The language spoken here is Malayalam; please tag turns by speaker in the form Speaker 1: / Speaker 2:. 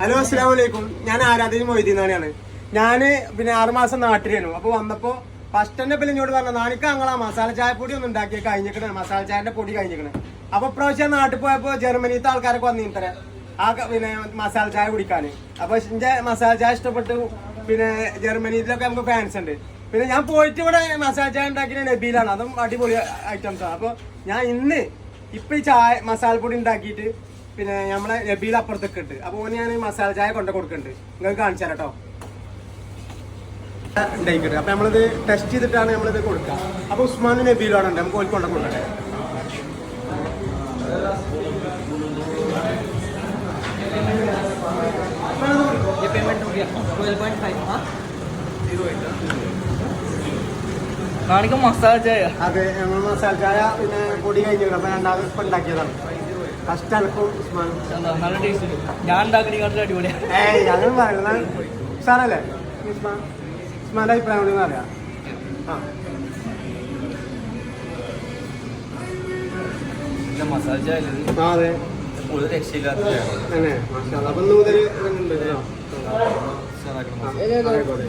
Speaker 1: ഹലോ അസ്സാം വലൈക്കും ഞാൻ ആരാധന മൊയ്തീന്നാണ് ഞാൻ പിന്നെ ആറുമാസം നാട്ടിലായിരുന്നു. അപ്പൊ വന്നപ്പോ ഫസ്റ്റ് തന്നെ പിന്നെ ഇങ്ങോട്ട് പറഞ്ഞു നാണിക്ക് അങ്ങളാ മസാല ചായ പൊടി ഒന്നും ഉണ്ടാക്കി കഴിഞ്ഞിട്ട് മസാല ചായന്റെ പൊടി കഴിഞ്ഞിക്കണേ. അപ്പൊ പ്രാവശ്യം നാട്ടിൽ പോയപ്പോ ജർമ്മനിത്തെ ആൾക്കാരൊക്കെ വന്നു ഇത്ര. ആ പിന്നെ മസാല ചായ കുടിക്കാൻ അപ്പൊ എന്റെ മസാല ചായ ഇഷ്ടപ്പെട്ടു. പിന്നെ ജർമ്മനിയിലൊക്കെ നമുക്ക് ഫാൻസ് ഉണ്ട്. പിന്നെ ഞാൻ പോയിട്ട് ഇവിടെ മസാല ചായ ഉണ്ടാക്കിയ നബീലാണ് അതും അടിപൊളി ഐറ്റംസ്. ആണ് അപ്പൊ ഞാൻ ഇന്ന് ഇപ്പൊ ഈ ചായ മസാല പൊടി ഉണ്ടാക്കിയിട്ട് പിന്നെ നമ്മളെ നബീൽ അപ്പുറത്തൊക്കെ ഉണ്ട് അപ്പൊ ഓന് ഞാൻ മസാല ചായ കൊണ്ട കൊടുക്കുന്നുണ്ട് നിങ്ങൾക്ക് കാണിച്ചു തരാം കേട്ടോ ഉണ്ടായിക്കട്ടെ അപ്പൊ നമ്മളിത് ടെസ്റ്റ് ചെയ്തിട്ടാണ് നമ്മളിത് കൊടുക്കുക അപ്പൊ ഉസ്മാനും നബീലും ആണ് ഉണ്ട് നമുക്ക് ഓർക്ക് കൊണ്ട കൊടുക്കട്ടെ
Speaker 2: ये पेमेंट हो गया ट्वेल्व पॉइंट फाइव हाँ കാണിക്കും മസാല ചായ
Speaker 1: അതെ നമ്മൾ മസാല ചായ പിന്നെ പൊടി കഴിഞ്ഞു അപ്പൊ രണ്ടാമത് ഇപ്പൊ ഉണ്ടാക്കിയതാണ് ഫസ്റ്റ് അനക്കും
Speaker 2: നല്ല ടേസ്റ്റ് ഞാൻ ഉണ്ടാക്കണേക്കാട്ടിലും അടിപൊളിയാണ്
Speaker 1: ഏയ് അങ്ങനെ പറയുന്നത് സാറല്ലേ ഉസ്മാൻ ഉസ്മാന്റെ അഭിപ്രായം കൂടി അറിയാം ആ.
Speaker 2: മസാല ചായ
Speaker 1: ആ, അതെ.
Speaker 2: ഒരു രക്ഷയില്ലാത്ത
Speaker 1: തന്നെ മാഷാ. അപ്പൊ മുതൽ ഇതുണ്ട് കേട്ടോ. ആ, ആയിക്കോട്ടെ.